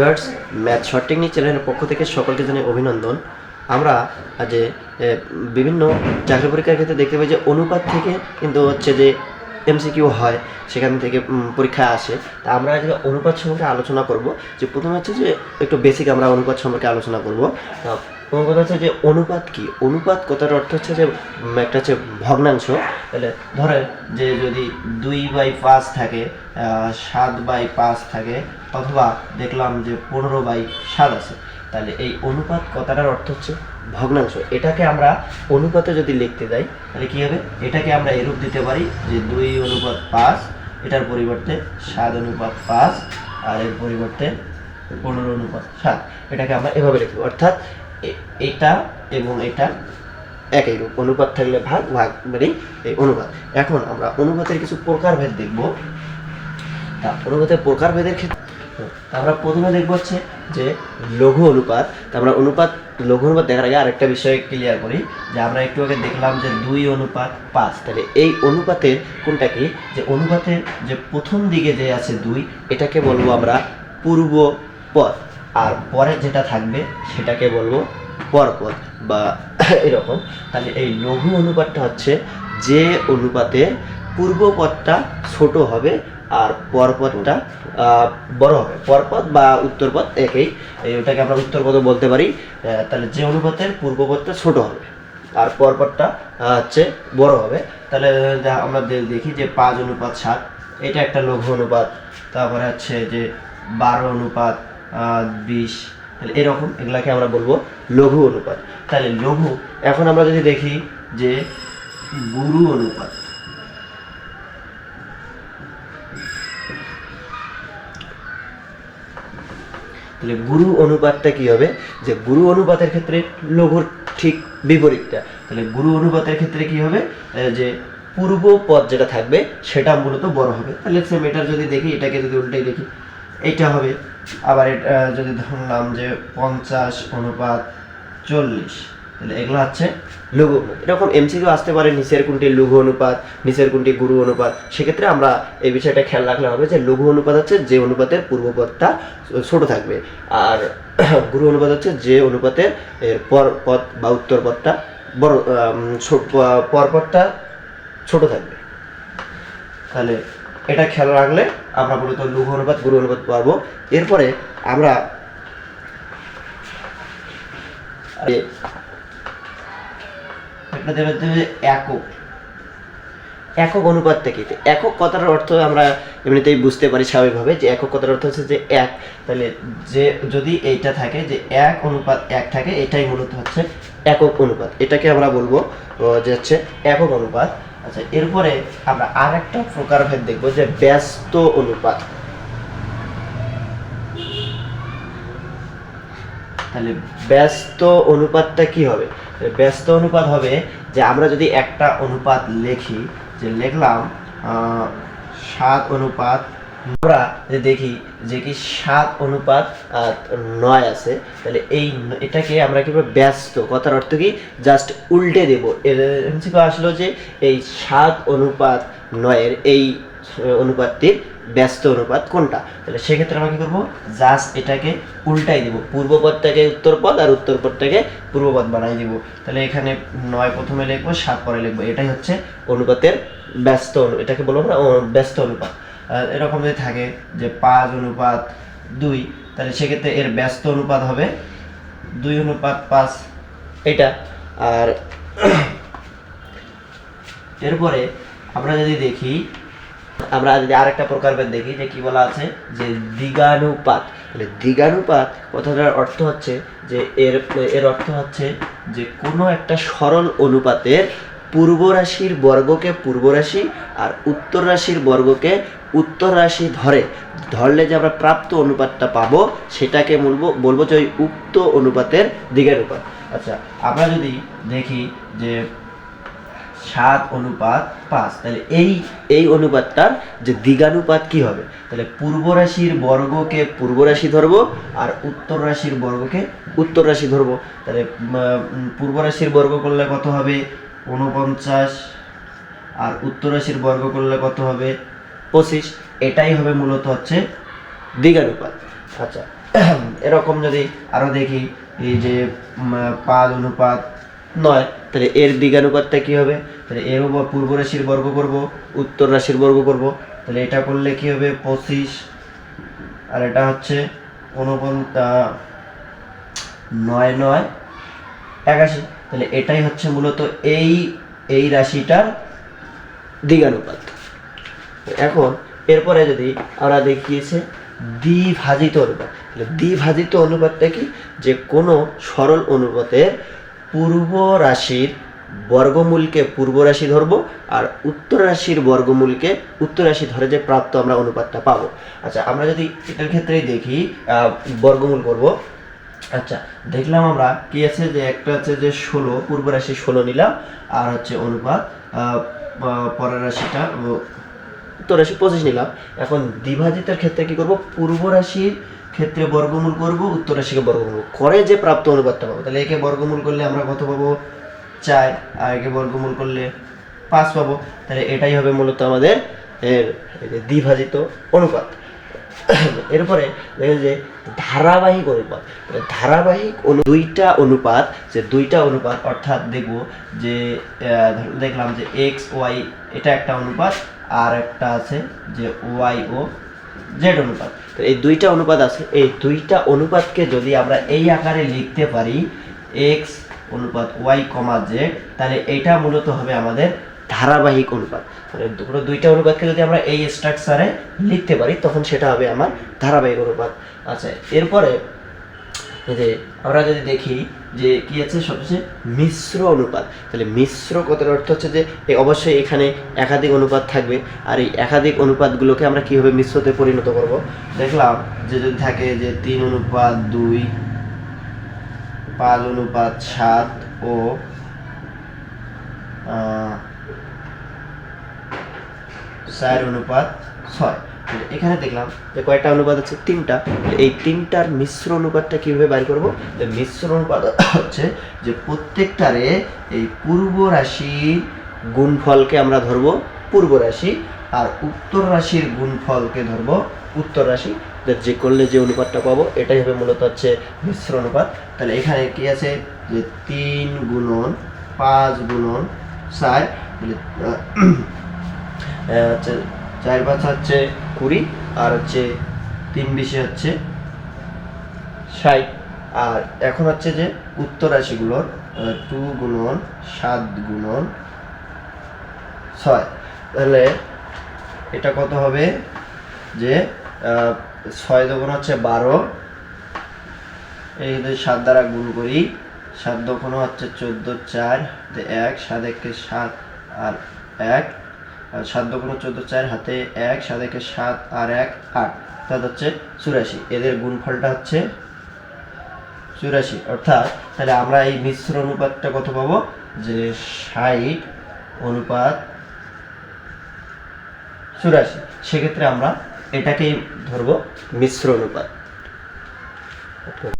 Viewers math short technique চ্যানেলের পক্ষ থেকে সকলকে জানাই অভিনন্দন। আমরা যে বিভিন্ন চাকরি পরীক্ষার ক্ষেত্রে দেখতে পাই যে অনুপাত থেকে কিন্তু হচ্ছে যে এমসিকিউ হয়, সেখান থেকে পরীক্ষা আসে। তা আমরা আজকে অনুপাত সম্পর্কে আলোচনা করব। যে প্রথমে হচ্ছে যে একটু বেসিক আমরা অনুপাত সম্পর্কে আলোচনা করব। প্রথম কথা হচ্ছে যে অনুপাত কি? অনুপাত কথার অর্থ হচ্ছে যে একটা হচ্ছে ভগ্নাংশ। তাহলে ধরেন যে যদি দুই বাই পাঁচ থাকে সাত বাই পাঁচ থাকে, অথবা দেখলাম যে পনেরো বাই সাত আছে, তাহলে এই অনুপাত কথাটার অর্থ হচ্ছে ভগ্নাংশ। এটাকে আমরা অনুপাতে যদি লিখতে যাই, তাহলে কী হবে? এটাকে আমরা এরূপ দিতে পারি যে দুই অনুপাত পাঁচ, এটার পরিবর্তে সাত অনুপাত পাঁচ, আর এর পরিবর্তে পনেরো অনুপাত সাত। এটাকে আমরা এভাবে লিখব। অর্থাৎ এটা এবং এটা একই রূপ। অনুপাত থাকলে ভাগ ভাগ মানে এই অনুপাত। এখন আমরা অনুপাতের কিছু প্রকারভেদ দেখব। তা অনুপাতের প্রকারভেদের ক্ষেত্রে আমরা প্রথমে দেখব হচ্ছে যে লঘু অনুপাত আমরা অনুপাত, লঘু অনুপাত দেখার আগে আরেকটা বিষয় ক্লিয়ার করি, যে আমরা একটু আগে দেখলাম যে দুই অনুপাত পাঁচ। তাহলে এই অনুপাতের কোনটা কি? যে অনুপাতের যে প্রথম দিকে যে আছে দুই, এটাকে বলব আমরা পূর্ব পদ আর পরে যেটা থাকবে, সেটাকে বলব পরপদ বা এরকম। তাহলে এই লঘু অনুপাতটা হচ্ছে যে অনুপাতে পূর্ব পদটা ছোট হবে আর পরপদটা বড় হবে। পরপদ বা উত্তরপদ একই। ওটাকে আমরা উত্তরপদও বলতে পারি। তাহলে যে অনুপাতের পূর্বপদটা ছোট হবে আর পরপদটা হচ্ছে বড় হবে। তাহলে আমরা দেখি যে পাঁচ অনুপাত সাত, এটা একটা লঘু অনুপাত। তারপরে হচ্ছে যে বারো অনুপাত বিশ তাহলে এরকম এগুলাকে আমরা বলব লঘু অনুপাত। তাহলে লঘু, এখন আমরা যদি দেখি যে গুরু অনুপাত। তাহলে গুরু অনুপাতটা কি হবে? যে গুরু অনুপাতের ক্ষেত্রে লঘুর ঠিক বিপরীতটা। তাহলে গুরু অনুপাতের ক্ষেত্রে কি হবে? যে পূর্ব পদ যেটা থাকবে, সেটা মূলত বড় হবে। তাহলে সেম এটার যদি দেখি, এটাকে যদি উল্টাই দেখি এইটা হবে। আবার এটা যদি ধরলাম যে পঞ্চাশ অনুপাত চল্লিশ, তাহলে এগুলো হচ্ছে লঘু এরকম এমসিকিউ আসতে পারে, নিচের কোনটি লঘু অনুপাত, নিচের কোনটি গুরু অনুপাত। সেক্ষেত্রে আমরা এই বিষয়টা খেয়াল রাখলে হবে যে লঘু অনুপাত হচ্ছে যে অনুপাতের পূর্বপদটা ছোট থাকবে, আর গুরু অনুপাত হচ্ছে যে অনুপাতের এর পর পদ বা উত্তর পদটা বড় পরপদটা ছোট থাকবে। তাহলে এটা খেয়াল রাখলে আমরা মূলত লঘু অনুপাত, গুরু অনুপাত পারব এরপরে আমরা একক। একক অনুপাতটা কি তো একক কথার অর্থ আমরা এমনিতেই বুঝতে পারি স্বাভাবিকভাবে যে একক কথার অর্থ হচ্ছে যে এক। তাহলে যে যদি এইটা থাকে, যে এক অনুপাত এক থাকে, এটাই মূলত হচ্ছে একক অনুপাত। এটাকে আমরা বলব যে হচ্ছে একক অনুপাত। আচ্ছা এরপরে আমরা আর একটা প্রকারভেদ দেখব যে ব্যস্ত অনুপাত। তাহলে ব্যস্ত অনুপাতটা কি হবে? ব্যস্ত অনুপাত হবে যে আমরা যদি একটা অনুপাত লিখি, যে লিখলাম সাত অনুপাত আমরা যে দেখি যে কি সাত অনুপাত নয় আছে তাহলে এই এটাকে আমরা কি বলব? ব্যস্ত কথার অর্থ কি? জাস্ট উল্টে দেব। এমসিকো আসলো যে এই সাত অনুপাত নয়ের এই অনুপাতটির ব্যস্ত অনুপাত কোনটা? তাহলে সেক্ষেত্রে আমরা কি করব? জাস্ট এটাকে উল্টাই দিব। পূর্ব পদটাকে উত্তর পদ আর উত্তর পদটাকে পূর্ব পদ বানাই দিব। তাহলে এখানে নয় প্রথমে লিখব সাত পরে লিখব। এটাই হচ্ছে অনুপাতের ব্যস্ত এটাকে বলব ও, ব্যস্ত অনুপাত। এরকম যদি থাকে যে পাঁচ অনুপাত দুই, তাহলে সেক্ষেত্রে এর ব্যস্ত অনুপাত হবে দুই অনুপাত পাঁচ এটা। আর এরপরে আমরা যদি দেখি, আমরা যদি আরেকটা প্রকারভেদ দেখি যে কি বলা আছে, যে দ্বিগানুপাত তাহলে দ্বিগানুপাত কথাটার অর্থ হচ্ছে যে এর এর অর্থ হচ্ছে যে কোনো একটা সরল অনুপাতের পূর্ব রাশির বর্গকে পূর্ব রাশি আর উত্তর রাশির বর্গকে উত্তর রাশি ধরে। ধরলে যে আমরা প্রাপ্ত অনুপাতটা পাবো, সেটাকে বলব বলব যে ওই উক্ত অনুপাতের দিকের দ্বিগানুপাত আচ্ছা আমরা যদি দেখি যে সাত অনুপাত পাঁচ, তাহলে এই এই অনুপাতটার যে দ্বিগানুপাত কি হবে? তাহলে পূর্ব রাশির বর্গকে পূর্ব রাশি ধরবো আর উত্তর রাশির বর্গকে উত্তর রাশি ধরবো। তাহলে পূর্ব রাশির বর্গ করলে কত হবে? উনপঞ্চাশ আর উত্তর রাশির বর্গ করলে কত হবে? পঁচিশ। এটাই হবে মূলত হচ্ছে দ্বিগানুপাত আচ্ছা এরকম যদি আরও দেখি, এই যে পাঁচ অনুপাত নয়, তাহলে এর দিগানুপাতটা কি হবে? তাহলে এর পূর্ব রাশির বর্গ করব, উত্তর রাশির বর্গ করব। তাহলে এটা করলে কি হবে? পঁচিশ। আর এটা হচ্ছে উনপঞ্চা নয় নয়, একাশি। তাহলে এটাই হচ্ছে মূলত এই এই রাশিটার দিগানুপাত। এখন এরপরে যদি আমরা দেখিয়েছে দ্বিভাজিত অনুপাত, তাহলে দ্বিভাজিত অনুপাতটা কি? যে কোনো সরল অনুপাতের পূর্ব রাশির বর্গমূলকে পূর্ব রাশি ধরবো আর উত্তর রাশির বর্গমূলকে উত্তর রাশি ধরে যে প্রাপ্ত আমরা অনুপাতটা পাবো। আচ্ছা আমরা যদি এটার ক্ষেত্রেই দেখি বর্গমূল করব আচ্ছা দেখলাম আমরা কি আছে যে একটা আছে যে ষোলো পূর্ব রাশি ষোলো নিলাম, আর হচ্ছে অনুপাত পরের রাশিটা উত্তর রাশি পঁচিশ নিলাম। এখন দ্বিভাজিতের ক্ষেত্রে কি করব? পূর্ব রাশির ক্ষেত্রে বর্গমূল করব, উত্তর রাশিকে বর্গমূল। করে যে প্রাপ্ত অনুপাতটা পাবো। তাহলে একে বর্গমূল করলে আমরা কত পাবো? চার, আর একে বর্গমূল করলে পাঁচ পাবো। তাহলে এটাই হবে মূলত আমাদের এর দ্বিভাজিত অনুপাত। এরপরে দেখেন যে ধারাবাহিক অনুপাত। মানে ধারাবাহিক অনু, দুইটা অনুপাত, যে দুইটা অনুপাত, অর্থাৎ দেখব যে দেখলাম যে এক্স ওয়াই এটা একটা অনুপাত, আর একটা আছে যে ওয়াই ও জেড অনুপাত। তো এই দুইটা অনুপাত আছে। এই দুইটা অনুপাতকে যদি আমরা এই আকারে লিখতে পারি এক্স অনুপাত ওয়াই কমা জেড তাহলে এটা মূলত হবে আমাদের ধারাবাহিক অনুপাত মানে দুটো, দুইটা অনুপাতকে যদি আমরা এই স্ট্রাকচারে লিখতে পারি, তখন সেটা হবে আমার ধারাবাহিক অনুপাত আচ্ছা এরপরে যে আমরা যদি দেখি যে কি আছে, সবচেয়ে মিশ্র অনুপাত। তাহলে মিশ্র কথার অর্থ হচ্ছে যে অবশ্যই এখানে একাধিক অনুপাত থাকবে। আর এই একাধিক অনুপাতগুলোকে আমরা কীভাবে মিশ্রতে পরিণত করব? দেখলাম যে যদি থাকে যে তিন অনুপাত দুই, পাঁচ অনুপাত সাত ও চার অনুপাত ছয়। এখানে দেখলাম যে কয়টা অনুপাত আছে তিনটা। এই তিনটার মিশ্র অনুপাতটা কীভাবে বাইর করব? মিশ্র অনুপাত হচ্ছে যে প্রত্যেকটারে এই পূর্ব রাশির গুণফলকে আমরা ধরব পূর্ব রাশি আর উত্তর রাশির গুণফলকে ধরব উত্তর রাশি। যে করলে যে অনুপাতটা পাবো, এটাই হবে মূলত হচ্ছে মিশ্র অনুপাত। তাহলে এখানে কি আছে? যে তিন গুণন পাঁচ গুণন চার হচ্ছে চার পাঁচ হচ্ছে কুড়ি, আর হচ্ছে তিন বিশে হচ্ছে ষাট। আর এখন হচ্ছে যে উত্তর রাশিগুলোর টু গুণন, সাত গুণন, ছয়। তাহলে এটা কত হবে? যে ছয় দুগুণ হচ্ছে বারো। এই সাত দ্বারা গুণ করি, সাত দুগুণ হচ্ছে চোদ্দ, চার এক, সাত একে সাত, আর এক। সাত দুগুণ চোদ্দ, চার হাতে এক, সাত একে সাত আর এক আট। অর্থাৎ হচ্ছে চুরাশি। এদের গুণফলটা হচ্ছে চুরাশি। অর্থাৎ তাহলে আমরা এই মিশ্র অনুপাতটা কত পাবো? যে ষাট অনুপাত চুরাশি। সেক্ষেত্রে আমরা এটাকেই ধরবো মিশ্র অনুপাত।